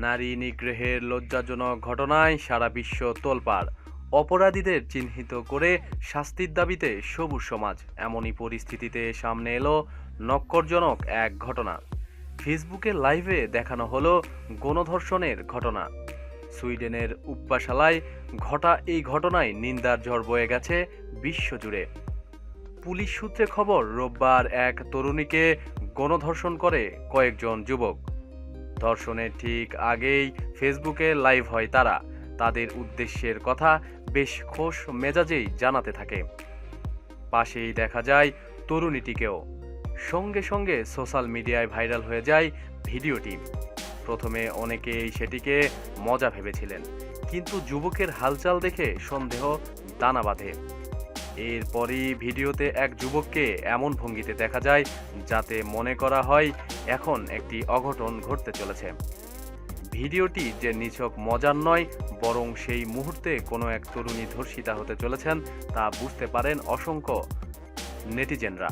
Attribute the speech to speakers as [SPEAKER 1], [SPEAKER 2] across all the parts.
[SPEAKER 1] নারী নিগ্রহের লজ্জাজনক ঘটনায় সারা বিশ্ব তোলপাড়। অপরাধীদের চিহ্নিত করে শাস্তির দাবিতে সবুজ সমাজ এমনই পরিস্থিতিতে সামনে এলো নক্করজনক এক ঘটনা। ফেসবুকে লাইভে দেখানো হলো গণধর্ষণের ঘটনা। সুইডেনের উপ্পাশালায় ঘটা এই ঘটনায় নিন্দার ঝড় বয়ে গেছে বিশ্বজুড়ে। পুলিশ সূত্রে খবর, রোববার এক তরুণীকে গণধর্ষণ করে কয়েকজন যুবক। ধর্ষণের ঠিক আগেই ফেসবুকে লাইভ হয় তারা। তাদের উদ্দেশ্যের কথা বেশ খোশ মেজাজেই জানাতে থাকে। পাশেই দেখা যায় তরুণীটিকেও। সঙ্গে সঙ্গে সোশ্যাল মিডিয়ায় ভাইরাল হয়ে যায় ভিডিওটি। প্রথমে অনেকেই সেটিকে মজা ভেবেছিলেন, কিন্তু যুবকের হালচাল দেখে সন্দেহ দানা বাঁধে। এরপরই ভিডিওতে এক যুবককে এমন ভঙ্গিতে দেখা যায় যাতে মনে করা হয় এখন একটি অঘটন ঘটতে চলেছে। ভিডিওটি যে নিছক মজার নয়, বরং সেই মুহূর্তে কোনো এক তরুণী ধর্ষিতা হতে চলেছেন তা বুঝতে পারেন অসংখ্য নেটিজেনরা।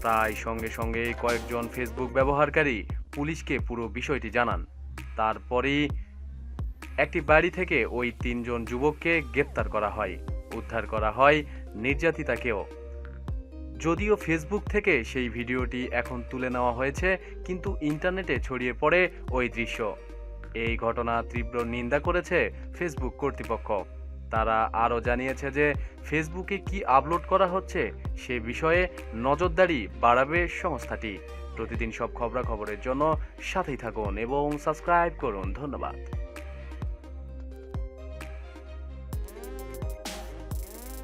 [SPEAKER 1] প্রায় সঙ্গে সঙ্গে কয়েকজন ফেসবুক ব্যবহারকারী পুলিশকে পুরো বিষয়টি জানান। তারপরেই একটি বাড়ি থেকে ওই তিনজন যুবককে গ্রেপ্তার করা হয়। উদ্ধার করা হয় নির্যাতিতাকেও। যদিও ফেসবুক থেকে সেই ভিডিওটি এখন তুলে নেওয়া হয়েছে, কিন্তু ইন্টারনেটে ছড়িয়ে পড়ে ওই দৃশ্য। এই ঘটনা তীব্র নিন্দা করেছে ফেসবুক কর্তৃপক্ষ। তারা আরও জানিয়েছে যে ফেসবুকে কি আপলোড করা হচ্ছে সে বিষয়ে নজরদারি বাড়াবে সংস্থাটি। প্রতিদিন সব খবরাখবরের জন্য সাথেই থাকুন এবং সাবস্ক্রাইব করুন। ধন্যবাদ।